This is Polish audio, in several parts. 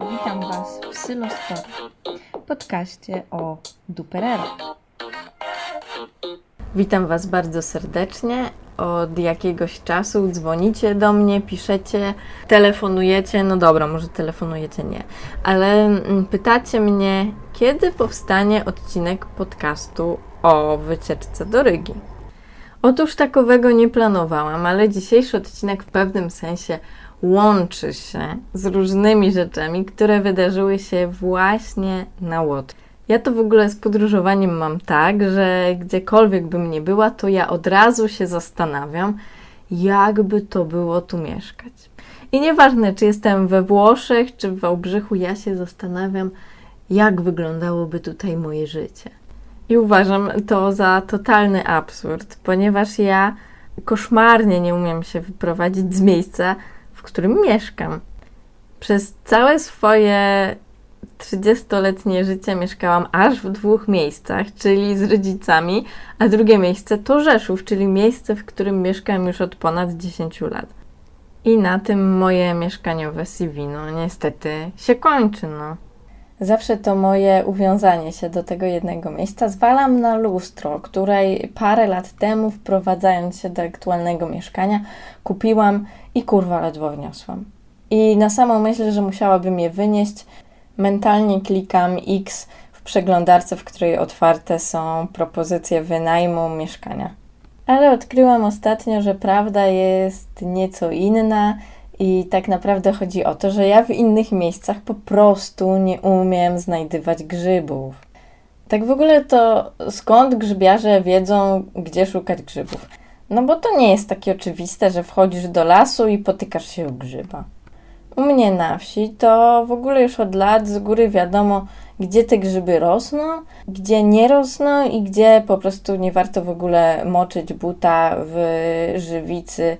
Witam Was w Sylo Story, podcaście o Duperero. Witam Was bardzo serdecznie. Od jakiegoś czasu dzwonicie do mnie, piszecie, telefonujecie. No dobra, może telefonujecie nie, ale mm, pytacie mnie, kiedy powstanie odcinek podcastu o wycieczce do Rygi. Otóż takowego nie planowałam, ale dzisiejszy odcinek w pewnym sensie łączy się z różnymi rzeczami, które wydarzyły się właśnie na Łotwie. Ja to w ogóle z podróżowaniem mam tak, że gdziekolwiek bym nie była, to ja od razu się zastanawiam, jakby to było tu mieszkać. I nieważne, czy jestem we Włoszech, czy w Wałbrzychu, ja się zastanawiam, jak wyglądałoby tutaj moje życie. I uważam to za totalny absurd, ponieważ ja koszmarnie nie umiem się wyprowadzić z miejsca, którym mieszkam. Przez całe swoje 30-letnie życie mieszkałam aż w dwóch miejscach, czyli z rodzicami, a drugie miejsce to Rzeszów, czyli miejsce, w którym mieszkam już od ponad 10 lat. I na tym moje mieszkaniowe CV, no niestety, się kończy, no. Zawsze to moje uwiązanie się do tego jednego miejsca zwalam na lustro, której parę lat temu, wprowadzając się do aktualnego mieszkania, kupiłam i kurwa ledwo wniosłam. I na samą myśl, że musiałabym je wynieść, mentalnie klikam X w przeglądarce, w której otwarte są propozycje wynajmu mieszkania. Ale odkryłam ostatnio, że prawda jest nieco inna i tak naprawdę chodzi o to, że ja w innych miejscach po prostu nie umiem znajdywać grzybów. Tak w ogóle to skąd grzybiarze wiedzą, gdzie szukać grzybów? No bo to nie jest takie oczywiste, że wchodzisz do lasu i potykasz się o grzyba. U mnie na wsi to w ogóle już od lat z góry wiadomo, gdzie te grzyby rosną, gdzie nie rosną i gdzie po prostu nie warto w ogóle moczyć buta w żywicy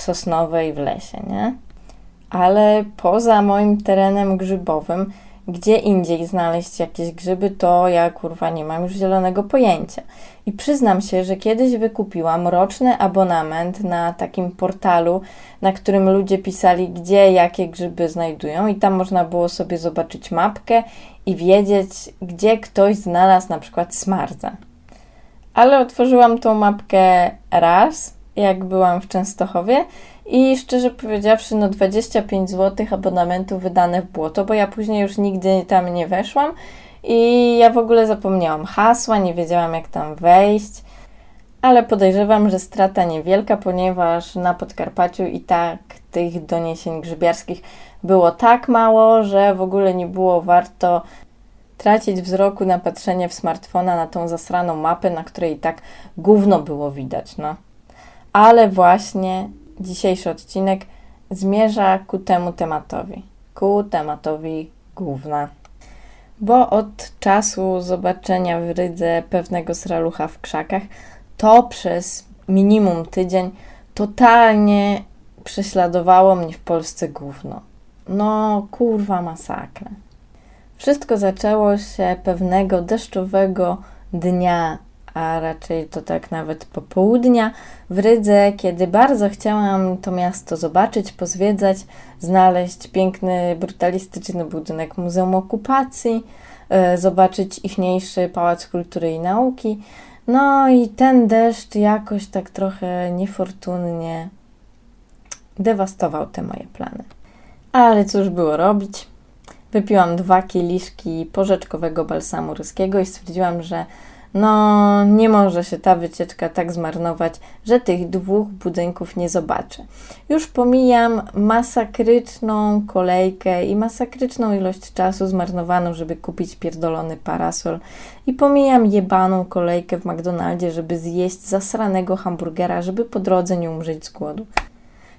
sosnowej w lesie, nie? Ale poza moim terenem grzybowym, gdzie indziej znaleźć jakieś grzyby, to ja kurwa nie mam już zielonego pojęcia. I przyznam się, że kiedyś wykupiłam roczny abonament na takim portalu, na którym ludzie pisali, gdzie jakie grzyby znajdują, i tam można było sobie zobaczyć mapkę i wiedzieć, gdzie ktoś znalazł na przykład smardza. Ale otworzyłam tą mapkę raz, jak byłam w Częstochowie, i szczerze powiedziawszy, no 25 zł abonamentu wydane w błoto, bo ja później już nigdy tam nie weszłam. I ja w ogóle zapomniałam hasła, nie wiedziałam jak tam wejść, ale podejrzewam, że strata niewielka, ponieważ na Podkarpaciu i tak tych doniesień grzybiarskich było tak mało, że w ogóle nie było warto tracić wzroku na patrzenie w smartfona na tą zasraną mapę, na której i tak gówno było widać, no. Ale właśnie dzisiejszy odcinek zmierza ku temu tematowi, ku tematowi główna. Bo od czasu zobaczenia w Rydze pewnego sralucha w krzakach, to przez minimum tydzień totalnie prześladowało mnie w Polsce gówno. No, kurwa masakra. Wszystko zaczęło się pewnego deszczowego dnia a raczej to tak nawet popołudnia w Rydze, kiedy bardzo chciałam to miasto zobaczyć, pozwiedzać, znaleźć piękny, brutalistyczny budynek Muzeum Okupacji, e, zobaczyć ichniejszy Pałac Kultury i Nauki. No i ten deszcz jakoś tak trochę niefortunnie dewastował te moje plany. Ale cóż było robić? Wypiłam dwa kieliszki porzeczkowego balsamu ryskiego i stwierdziłam, że no, nie może się ta wycieczka tak zmarnować, że tych dwóch budynków nie zobaczę. Już pomijam masakryczną kolejkę i masakryczną ilość czasu zmarnowaną, żeby kupić pierdolony parasol. I pomijam jebaną kolejkę w McDonaldzie, żeby zjeść zasranego hamburgera, żeby po drodze nie umrzeć z głodu.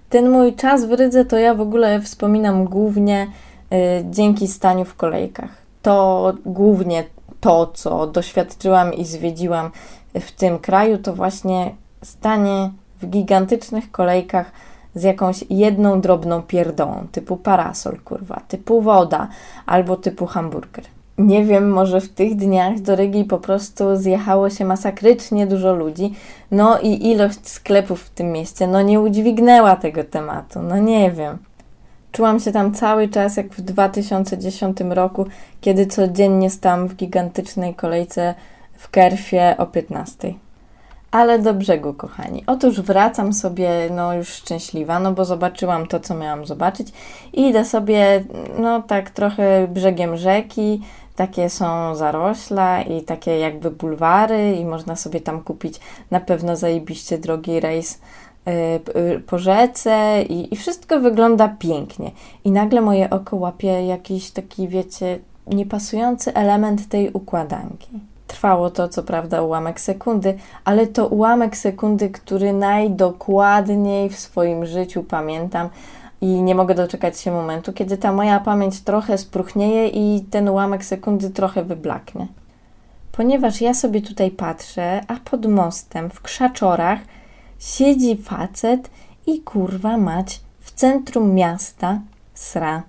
Ten mój czas w Rydze to ja w ogóle wspominam głównie y, dzięki staniu w kolejkach. To głównie to, co doświadczyłam i zwiedziłam w tym kraju, to właśnie stanie w gigantycznych kolejkach z jakąś jedną drobną pierdołą, typu parasol, kurwa, typu woda albo typu hamburger. Nie wiem, może w tych dniach do Rygi po prostu zjechało się masakrycznie dużo ludzi, no i ilość sklepów w tym mieście, no nie udźwignęła tego tematu, no nie wiem. Czułam się tam cały czas jak w 2010 roku, kiedy codziennie stałam w gigantycznej kolejce w Kerfie o 15. Ale do brzegu, kochani. Otóż wracam sobie, no już szczęśliwa, no bo zobaczyłam to, co miałam zobaczyć i idę sobie, no tak trochę brzegiem rzeki, takie są zarośla i takie jakby bulwary i można sobie tam kupić na pewno zajebiście drogi rejs po rzece i, i wszystko wygląda pięknie. I nagle moje oko łapie jakiś taki, wiecie, niepasujący element tej układanki. Trwało to co prawda ułamek sekundy, ale to ułamek sekundy, który najdokładniej w swoim życiu pamiętam i nie mogę doczekać się momentu, kiedy ta moja pamięć trochę spruchnieje i ten ułamek sekundy trochę wyblaknie. Ponieważ ja sobie tutaj patrzę, a pod mostem w krzaczorach siedzi facet i kurwa mać w centrum miasta sra.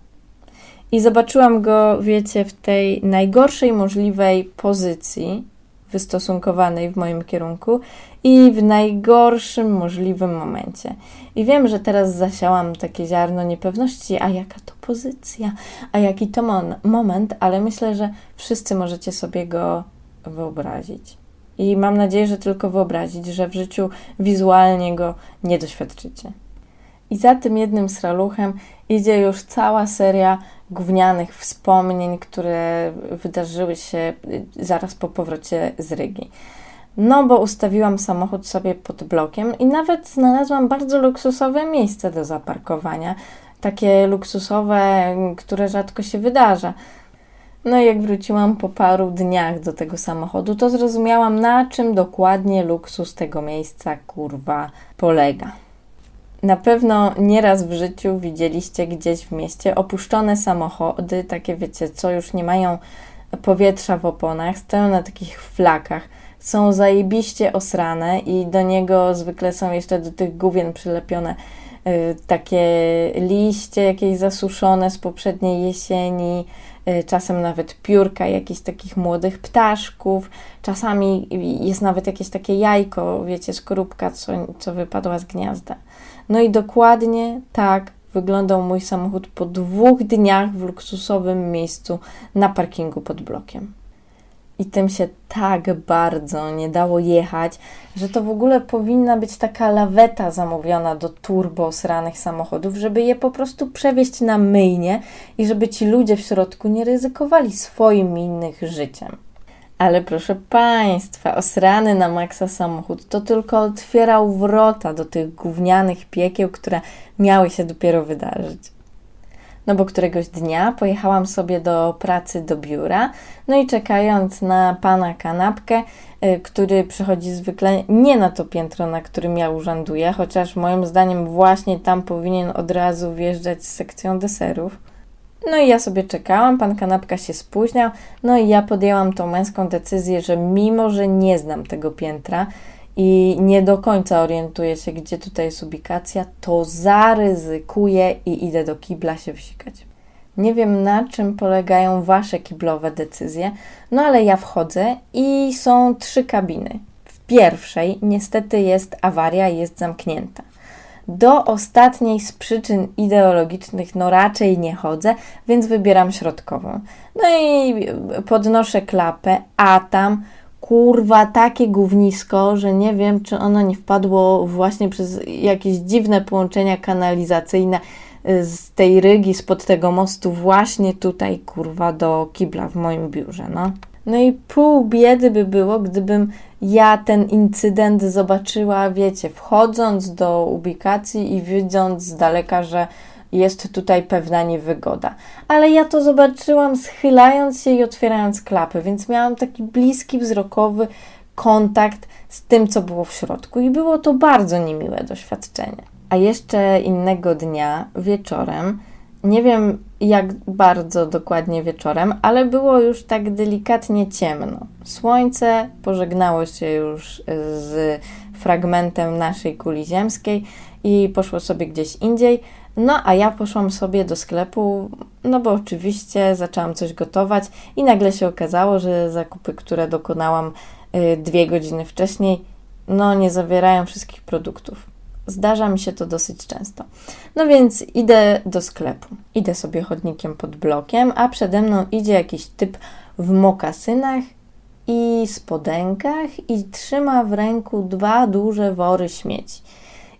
I zobaczyłam go, wiecie, w tej najgorszej możliwej pozycji wystosunkowanej w moim kierunku i w najgorszym możliwym momencie. I wiem, że teraz zasiałam takie ziarno niepewności, a jaka to pozycja, a jaki to moment, ale myślę, że wszyscy możecie sobie go wyobrazić. I mam nadzieję, że tylko wyobrazić, że w życiu wizualnie go nie doświadczycie. I za tym jednym sraluchem idzie już cała seria gównianych wspomnień, które wydarzyły się zaraz po powrocie z Rygi. No, bo ustawiłam samochód sobie pod blokiem i nawet znalazłam bardzo luksusowe miejsce do zaparkowania. Takie luksusowe, które rzadko się wydarza. No i jak wróciłam po paru dniach do tego samochodu, to zrozumiałam, na czym dokładnie luksus tego miejsca kurwa polega. Na pewno nieraz w życiu widzieliście gdzieś w mieście opuszczone samochody, takie wiecie, co już nie mają powietrza w oponach, stoją na takich flakach, są zajebiście osrane i do niego zwykle są jeszcze do tych główien przylepione y, takie liście jakieś zasuszone z poprzedniej jesieni, czasem nawet piórka jakichś takich młodych ptaszków, czasami jest nawet jakieś takie jajko, wiecie, skorupka, co, co wypadła z gniazda. No i dokładnie tak wyglądał mój samochód po dwóch dniach w luksusowym miejscu na parkingu pod blokiem. I tym się tak bardzo nie dało jechać, że to w ogóle powinna być taka laweta zamówiona do turbo sranych samochodów, żeby je po prostu przewieźć na myjnie i żeby ci ludzie w środku nie ryzykowali swoim innych życiem. Ale proszę Państwa, osrany na maksa samochód to tylko otwierał wrota do tych gównianych piekieł, które miały się dopiero wydarzyć. No bo któregoś dnia pojechałam sobie do pracy do biura, no i czekając na pana kanapkę, y, który przychodzi zwykle nie na to piętro, na którym ja urzęduję, chociaż moim zdaniem właśnie tam powinien od razu wjeżdżać z sekcją deserów. No i ja sobie czekałam, pan kanapka się spóźniał, no i ja podjęłam tą męską decyzję, że mimo, że nie znam tego piętra i nie do końca orientuję się, gdzie tutaj jest ubikacja, to zaryzykuję i idę do kibla się wsikać. Nie wiem, na czym polegają Wasze kiblowe decyzje, no ale ja wchodzę i są trzy kabiny. W pierwszej niestety jest awaria, jest zamknięta. Do ostatniej z przyczyn ideologicznych no raczej nie chodzę, więc wybieram środkową. No i podnoszę klapę, a tam kurwa takie gównisko, że nie wiem, czy ono nie wpadło właśnie przez jakieś dziwne połączenia kanalizacyjne y, z tej rygi, spod tego mostu, właśnie tutaj, kurwa, do kibla w moim biurze, no. No i pół biedy by było, gdybym ja ten incydent zobaczyła, wiecie, wchodząc do ubikacji i widząc z daleka, że jest tutaj pewna niewygoda. Ale ja to zobaczyłam schylając się i otwierając klapy, więc miałam taki bliski wzrokowy kontakt z tym, co było w środku, i było to bardzo niemiłe doświadczenie. A jeszcze innego dnia, wieczorem, nie wiem jak bardzo dokładnie wieczorem, ale było już tak delikatnie ciemno. Słońce pożegnało się już z fragmentem naszej kuli ziemskiej i poszło sobie gdzieś indziej. No a ja poszłam sobie do sklepu, no bo oczywiście zaczęłam coś gotować i nagle się okazało, że zakupy, które dokonałam y, dwie godziny wcześniej, no nie zawierają wszystkich produktów. Zdarza mi się to dosyć często. No więc idę do sklepu. Idę sobie chodnikiem pod blokiem, a przede mną idzie jakiś typ w mokasynach i spodenkach i trzyma w ręku dwa duże wory śmieci.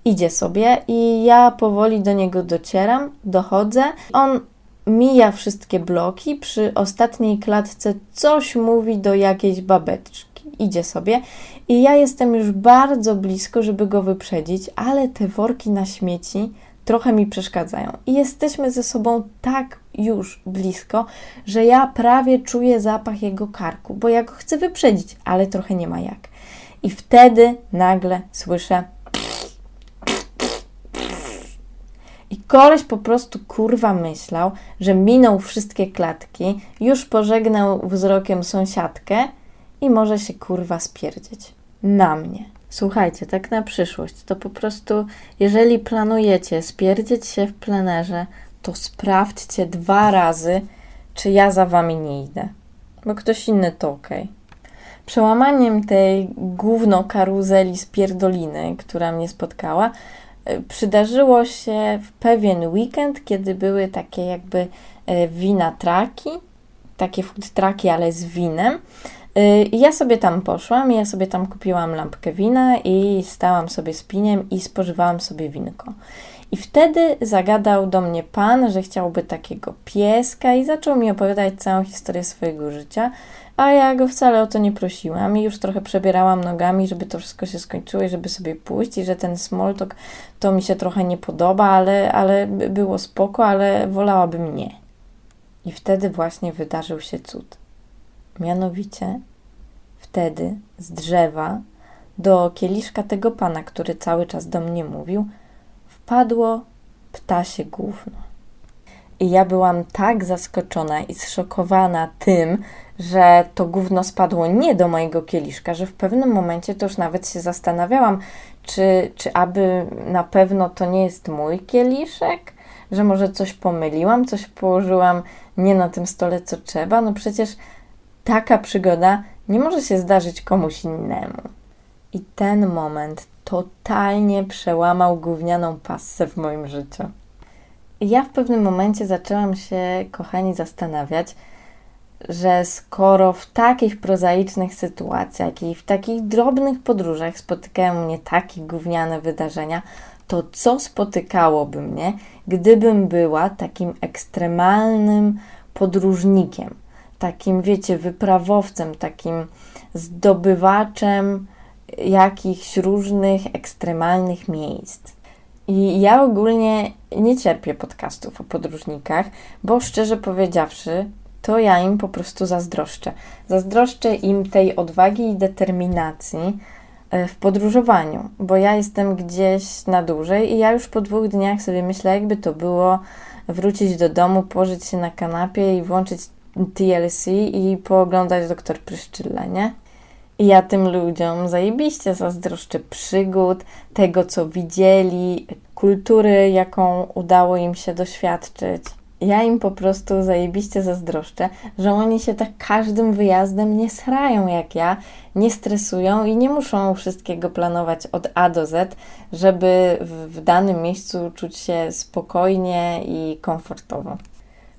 Idzie sobie i ja powoli do niego docieram, dochodzę. On mija wszystkie bloki, przy ostatniej klatce coś mówi do jakiejś babeczki. Idzie sobie i ja jestem już bardzo blisko, żeby go wyprzedzić, ale te worki na śmieci trochę mi przeszkadzają. I jesteśmy ze sobą tak już blisko, że ja prawie czuję zapach jego karku, bo ja go chcę wyprzedzić, ale trochę nie ma jak. I wtedy nagle słyszę. Koleś po prostu kurwa myślał, że minął wszystkie klatki, już pożegnał wzrokiem sąsiadkę i może się kurwa spierdzieć. Na mnie. Słuchajcie, tak na przyszłość, to po prostu, jeżeli planujecie spierdzieć się w plenerze, to sprawdźcie dwa razy, czy ja za wami nie idę. Bo ktoś inny to ok. Przełamaniem tej gówno karuzeli z pierdoliny, która mnie spotkała, przydarzyło się w pewien weekend, kiedy były takie jakby y, wina traki, takie food traki, ale z winem. Y, I ja sobie tam poszłam, ja sobie tam kupiłam lampkę wina i stałam sobie z piniem i spożywałam sobie winko. I wtedy zagadał do mnie pan, że chciałby takiego pieska i zaczął mi opowiadać całą historię swojego życia, a ja go wcale o to nie prosiłam i już trochę przebierałam nogami, żeby to wszystko się skończyło i żeby sobie pójść i że ten small talk to mi się trochę nie podoba, ale, ale było spoko, ale wolałabym nie. I wtedy właśnie wydarzył się cud. Mianowicie wtedy z drzewa do kieliszka tego pana, który cały czas do mnie mówił, wpadło ptasie gówno. I ja byłam tak zaskoczona i zszokowana tym, że to gówno spadło nie do mojego kieliszka, że w pewnym momencie to już nawet się zastanawiałam, czy, czy aby na pewno to nie jest mój kieliszek, że może coś pomyliłam, coś położyłam nie na tym stole, co trzeba. No przecież taka przygoda nie może się zdarzyć komuś innemu. I ten moment totalnie przełamał gównianą passę w moim życiu. I ja w pewnym momencie zaczęłam się, kochani, zastanawiać, że skoro w takich prozaicznych sytuacjach i w takich drobnych podróżach spotykają mnie takie gówniane wydarzenia, to co spotykałoby mnie, gdybym była takim ekstremalnym podróżnikiem, takim, wiecie, wyprawowcem, takim zdobywaczem jakichś różnych ekstremalnych miejsc. I ja ogólnie nie cierpię podcastów o podróżnikach, bo szczerze powiedziawszy, to ja im po prostu zazdroszczę. Zazdroszczę im tej odwagi i determinacji e, w podróżowaniu, bo ja jestem gdzieś na dłużej i ja już po dwóch dniach sobie myślę, jakby to było wrócić do domu, położyć się na kanapie i włączyć TLC i pooglądać doktor Pryszczylla, nie? I ja tym ludziom zajebiście zazdroszczę przygód, tego co widzieli, kultury, jaką udało im się doświadczyć. Ja im po prostu zajebiście zazdroszczę, że oni się tak każdym wyjazdem nie srają jak ja, nie stresują i nie muszą wszystkiego planować od A do Z, żeby w, danym miejscu czuć się spokojnie i komfortowo.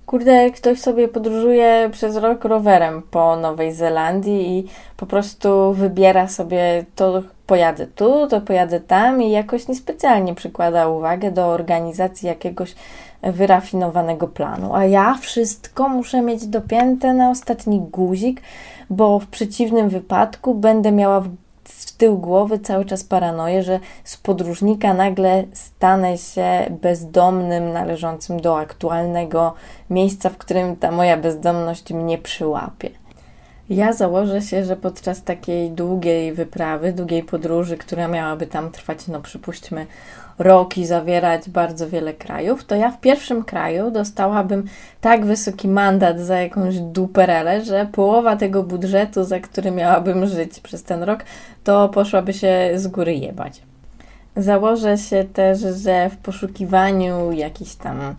Kurde, ktoś sobie podróżuje przez rok rowerem po Nowej Zelandii i po prostu wybiera sobie to pojadę tu, to pojadę tam i jakoś niespecjalnie przykłada uwagę do organizacji jakiegoś wyrafinowanego planu. A ja wszystko muszę mieć dopięte na ostatni guzik, bo w przeciwnym wypadku będę miała w z tyłu głowy cały czas paranoję, że z podróżnika nagle stanę się bezdomnym, należącym do aktualnego miejsca, w którym ta moja bezdomność mnie przyłapie. Ja założę się, że podczas takiej długiej wyprawy, długiej podróży, która miałaby tam trwać, no przypuśćmy, rok i zawierać bardzo wiele krajów, to ja w pierwszym kraju dostałabym tak wysoki mandat za jakąś duperelę, że połowa tego budżetu, za który miałabym żyć przez ten rok, to poszłaby się z góry jebać. Założę się też, że w poszukiwaniu jakichś tam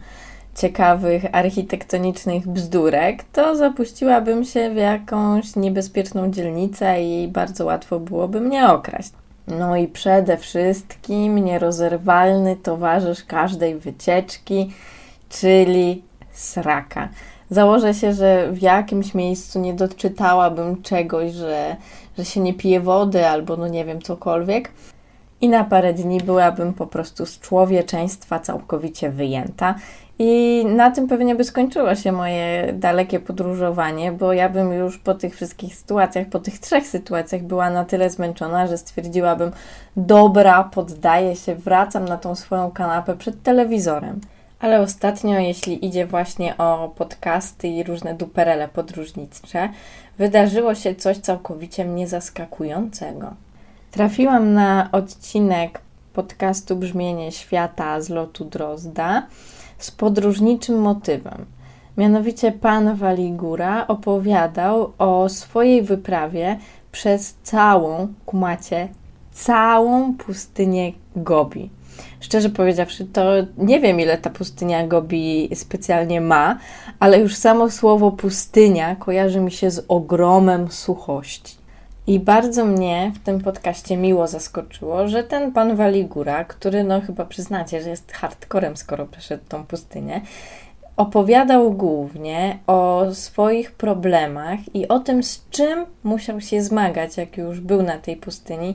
ciekawych architektonicznych bzdurek, to zapuściłabym się w jakąś niebezpieczną dzielnicę i bardzo łatwo byłoby mnie okraść. No i przede wszystkim nierozerwalny towarzysz każdej wycieczki, czyli sraka. Założę się, że w jakimś miejscu nie doczytałabym czegoś, że, że się nie pije wody albo no nie wiem, cokolwiek. I na parę dni byłabym po prostu z człowieczeństwa całkowicie wyjęta. I na tym pewnie by skończyło się moje dalekie podróżowanie, bo ja bym już po tych wszystkich sytuacjach, po tych trzech sytuacjach była na tyle zmęczona, że stwierdziłabym: Dobra, poddaję się, wracam na tą swoją kanapę przed telewizorem. Ale ostatnio, jeśli idzie właśnie o podcasty i różne duperele podróżnicze, wydarzyło się coś całkowicie mnie zaskakującego. Trafiłam na odcinek podcastu Brzmienie Świata z lotu Drozda z podróżniczym motywem. Mianowicie pan Waligura opowiadał o swojej wyprawie przez całą, kumacie, całą pustynię Gobi. Szczerze powiedziawszy, to nie wiem, ile ta pustynia Gobi specjalnie ma, ale już samo słowo pustynia kojarzy mi się z ogromem suchości. I bardzo mnie w tym podcaście miło zaskoczyło, że ten pan Waligura, który no chyba przyznacie, że jest hardcorem, skoro przeszedł tą pustynię, opowiadał głównie o swoich problemach i o tym, z czym musiał się zmagać, jak już był na tej pustyni,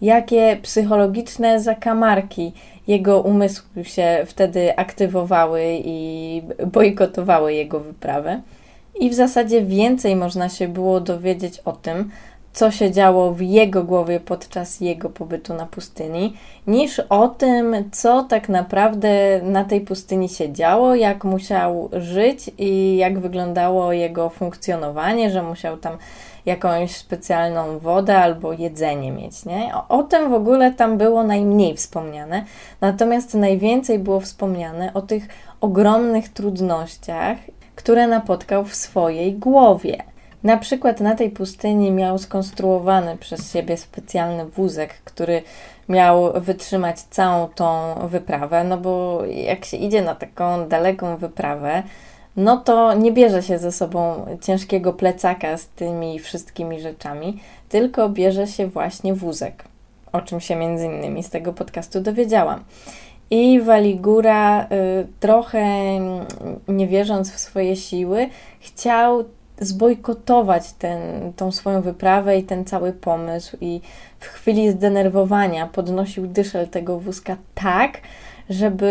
jakie psychologiczne zakamarki jego umysł się wtedy aktywowały i bojkotowały jego wyprawę. I w zasadzie więcej można się było dowiedzieć o tym, co się działo w jego głowie podczas jego pobytu na pustyni, niż o tym, co tak naprawdę na tej pustyni się działo, jak musiał żyć i jak wyglądało jego funkcjonowanie, że musiał tam jakąś specjalną wodę albo jedzenie mieć. Nie? O, o tym w ogóle tam było najmniej wspomniane, natomiast najwięcej było wspomniane o tych ogromnych trudnościach, które napotkał w swojej głowie. Na przykład na tej pustyni miał skonstruowany przez siebie specjalny wózek, który miał wytrzymać całą tą wyprawę, no bo jak się idzie na taką daleką wyprawę, no to nie bierze się ze sobą ciężkiego plecaka z tymi wszystkimi rzeczami, tylko bierze się właśnie wózek, o czym się między innymi z tego podcastu dowiedziałam. I Waligura, y, trochę nie wierząc w swoje siły, chciał zbojkotować ten, tą swoją wyprawę i ten cały pomysł. I w chwili zdenerwowania podnosił dyszel tego wózka tak, żeby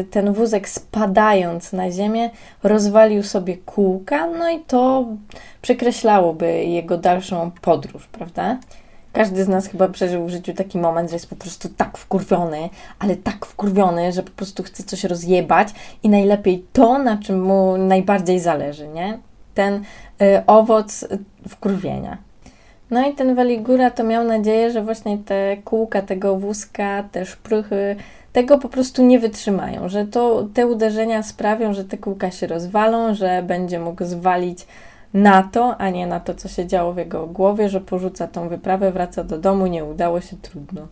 y, ten wózek spadając na ziemię rozwalił sobie kółka, no i to przekreślałoby jego dalszą podróż, prawda? Każdy z nas chyba przeżył w życiu taki moment, że jest po prostu tak wkurwiony, ale tak wkurwiony, że po prostu chce coś rozjebać i najlepiej to, na czym mu najbardziej zależy, nie? Ten y, owoc wkurwienia. No i ten Waligura to miał nadzieję, że właśnie te kółka tego wózka, te szprychy tego po prostu nie wytrzymają, że to, te uderzenia sprawią, że te kółka się rozwalą, że będzie mógł zwalić na to, a nie na to, co się działo w jego głowie, że porzuca tą wyprawę, wraca do domu, nie udało się, trudno.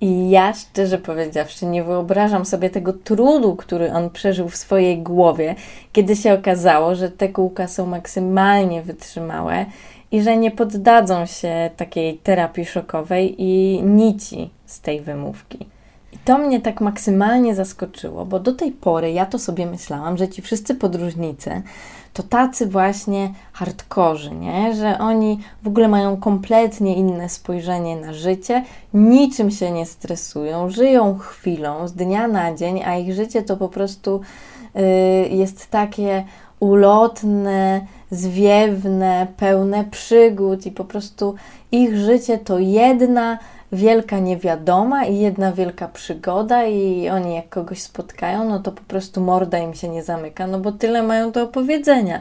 I ja szczerze powiedziawszy, nie wyobrażam sobie tego trudu, który on przeżył w swojej głowie, kiedy się okazało, że te kółka są maksymalnie wytrzymałe i że nie poddadzą się takiej terapii szokowej i nici z tej wymówki. I to mnie tak maksymalnie zaskoczyło, bo do tej pory ja to sobie myślałam, że ci wszyscy podróżnicy to tacy właśnie hardkorzy, nie? że oni w ogóle mają kompletnie inne spojrzenie na życie, niczym się nie stresują, żyją chwilą, z dnia na dzień, a ich życie to po prostu yy, jest takie ulotne, zwiewne, pełne przygód i po prostu ich życie to jedna wielka niewiadoma i jedna wielka przygoda i oni jak kogoś spotkają, no to po prostu morda im się nie zamyka, no bo tyle mają do opowiedzenia.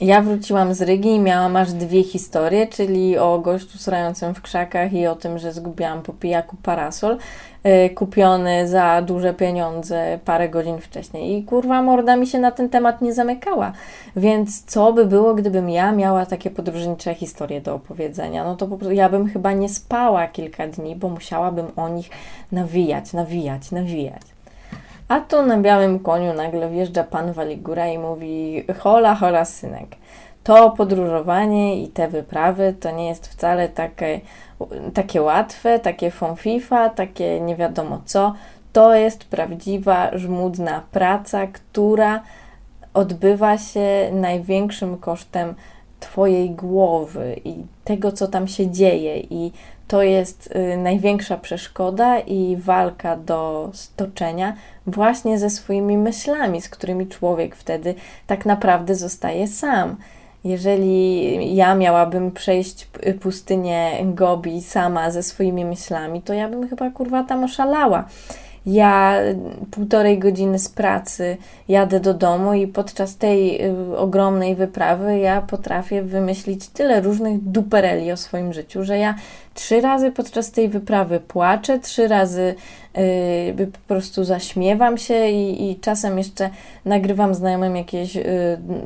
Ja wróciłam z Rygi i miałam aż dwie historie, czyli o gościu srającym w krzakach i o tym, że zgubiłam po pijaku parasol yy, kupiony za duże pieniądze parę godzin wcześniej. I kurwa morda mi się na ten temat nie zamykała. Więc co by było, gdybym ja miała takie podróżnicze historie do opowiedzenia? No to po prostu ja bym chyba nie spała kilka dni, bo musiałabym o nich nawijać, nawijać, nawijać. A tu na białym koniu nagle wjeżdża pan Waligura i mówi: Hola, hola, synek. to podróżowanie i te wyprawy to nie jest wcale takie, takie łatwe, takie fonfifa, takie nie wiadomo co. To jest prawdziwa, żmudna praca, która odbywa się największym kosztem Twojej głowy i tego, co tam się dzieje. I to jest y, największa przeszkoda i walka do stoczenia właśnie ze swoimi myślami, z którymi człowiek wtedy tak naprawdę zostaje sam. Jeżeli ja miałabym przejść pustynię Gobi sama ze swoimi myślami, to ja bym chyba kurwa tam oszalała. Ja półtorej godziny z pracy jadę do domu i podczas tej y, ogromnej wyprawy ja potrafię wymyślić tyle różnych dupereli o swoim życiu, że ja trzy razy podczas tej wyprawy płaczę, trzy razy y, po prostu zaśmiewam się i, i czasem jeszcze nagrywam znajomym jakieś y,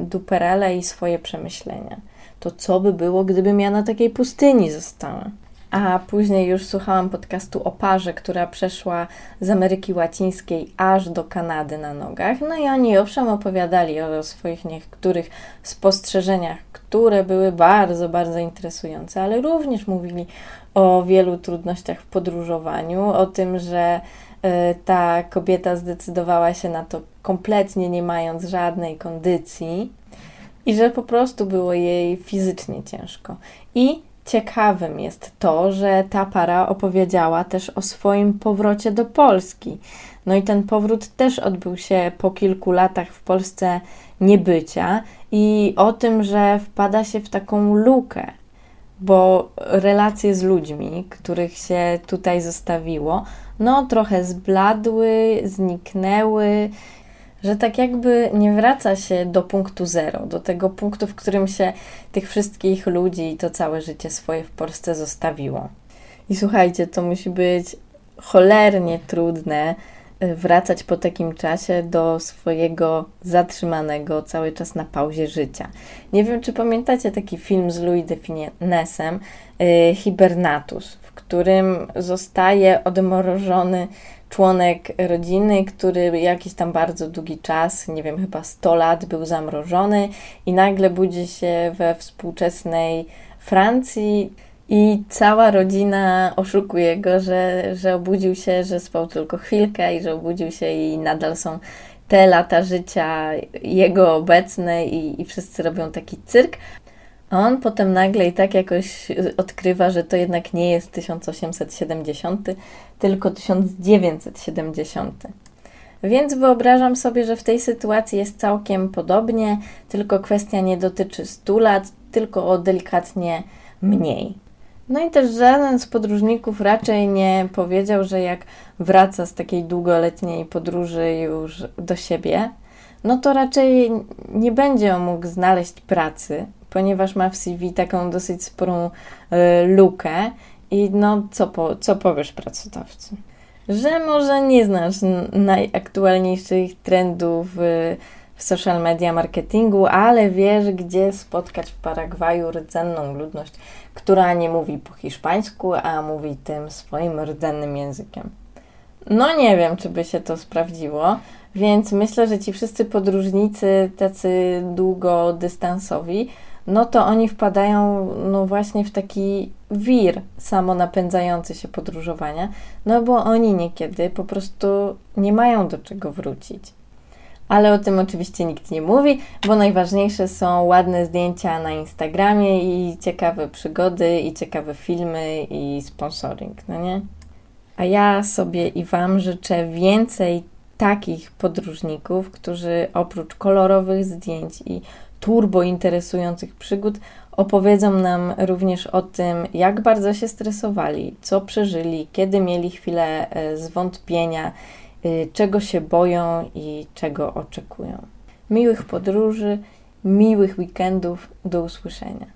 duperele i swoje przemyślenia. To co by było, gdybym ja na takiej pustyni została? A później już słuchałam podcastu o parze, która przeszła z Ameryki Łacińskiej aż do Kanady na nogach. No i oni owszem opowiadali o swoich niektórych spostrzeżeniach, które były bardzo, bardzo interesujące, ale również mówili o wielu trudnościach w podróżowaniu, o tym, że e, ta kobieta zdecydowała się na to kompletnie nie mając żadnej kondycji i że po prostu było jej fizycznie ciężko. I ciekawym jest to, że ta para opowiedziała też o swoim powrocie do Polski. No i ten powrót też odbył się po kilku latach w Polsce niebycia i o tym, że wpada się w taką lukę, bo relacje z ludźmi, których się tutaj zostawiło, no trochę zbladły, zniknęły, że tak jakby nie wraca się do punktu zero, do tego punktu, w którym się tych wszystkich ludzi i to całe życie swoje w Polsce zostawiło. I słuchajcie, to musi być cholernie trudne wracać po takim czasie do swojego zatrzymanego cały czas na pauzie życia. Nie wiem, czy pamiętacie taki film z Louis de Finesem, y, Hibernatus, w którym zostaje odmrożony członek rodziny, który jakiś tam bardzo długi czas, nie wiem, chyba 100 lat był zamrożony i nagle budzi się we współczesnej Francji i cała rodzina oszukuje go, że, że obudził się, że spał tylko chwilkę i że obudził się i nadal są te lata życia jego obecne i, i wszyscy robią taki cyrk. A on potem nagle i tak jakoś odkrywa, że to jednak nie jest 1870, tylko 1970. Więc wyobrażam sobie, że w tej sytuacji jest całkiem podobnie, tylko kwestia nie dotyczy 100 lat, tylko o delikatnie mniej. No i też żaden z podróżników raczej nie powiedział, że jak wraca z takiej długoletniej podróży już do siebie, no to raczej nie będzie mógł znaleźć pracy, ponieważ ma w CV taką dosyć sporą y, lukę i no co, po, co powiesz pracodawcy? Że może nie znasz najaktualniejszych trendów w, w social media marketingu, ale wiesz, gdzie spotkać w Paragwaju rdzenną ludność, która nie mówi po hiszpańsku, a mówi tym swoim rdzennym językiem. No nie wiem, czy by się to sprawdziło, więc myślę, że ci wszyscy podróżnicy tacy długodystansowi, no to oni wpadają no właśnie w taki wir samonapędzający się podróżowania, no bo oni niekiedy po prostu nie mają do czego wrócić. Ale o tym oczywiście nikt nie mówi, bo najważniejsze są ładne zdjęcia na Instagramie i ciekawe przygody, i ciekawe filmy, i sponsoring, no nie? A ja sobie i Wam życzę więcej takich podróżników, którzy oprócz kolorowych zdjęć i turbo interesujących przygód opowiedzą nam również o tym, jak bardzo się stresowali, co przeżyli, kiedy mieli chwilę e, zwątpienia, czego się boją i czego oczekują. Miłych podróży, miłych weekendów, do usłyszenia.